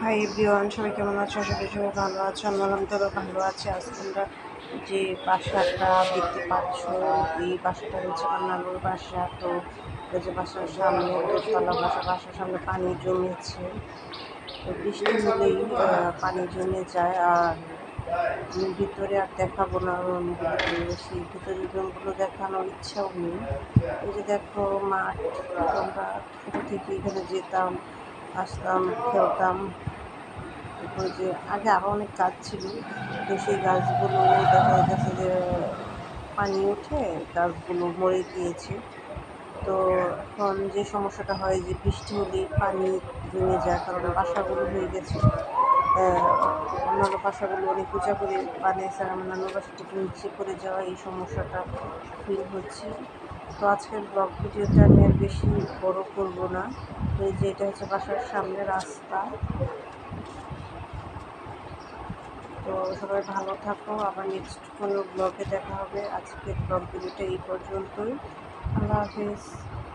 Hi everyone সবাই কেমন আছো? করি সবাই ভালো আছো। আমি বললাম আলহামদুলিল্লাহ ভালো আছি। আজ তোমরা যে বাসাটা দেখতে পাচ্ছ, এই বাসাটা হচ্ছে নানুর বাসা। তো এই যে বাসার সামনে দোতলা বাসা, বাসার সামনে পানি জমেছে। তো বৃষ্টি হলেই পানি জমে যায়। আর ভিতরে আর দেখাবো না সেই ভিতরে রুমগুলো দেখানোর ইচ্ছাও নেই। এই যে দেখো মাঠ, আমরা ছোটো থেকে এখানে যেতাম। আসতাম, খেলতাম। তারপরে যে আগে আরও অনেক গাছ ছিল, তো সেই গাছগুলো দেখা গেছে যে পানি উঠে গাছগুলো মরে গিয়েছে। তো এখন যে সমস্যাটা হয় যে বৃষ্টি হলে পানি জমে যায়, কারণ বাসাগুলো হয়ে গেছে। অন্যান্য বাসাগুলো অনেক উঁচা করে বানিয়েছে আমার নানুর বাসা নিচে পড়ে যাওয়া এই সমস্যাটা ফিল হচ্ছে। তো আজকের ব্লগ ভিডিওটা আমি আর বেশি বড় করব না। এই যে এটা হচ্ছে বাসার সামনে রাস্তা। তো সবাই ভালো থাকো, আবার নেক্সট কোনো ব্লগে দেখা হবে। আজকের ব্লগ ভিডিওটা এই পর্যন্তই। আল্লাহ হাফিজ।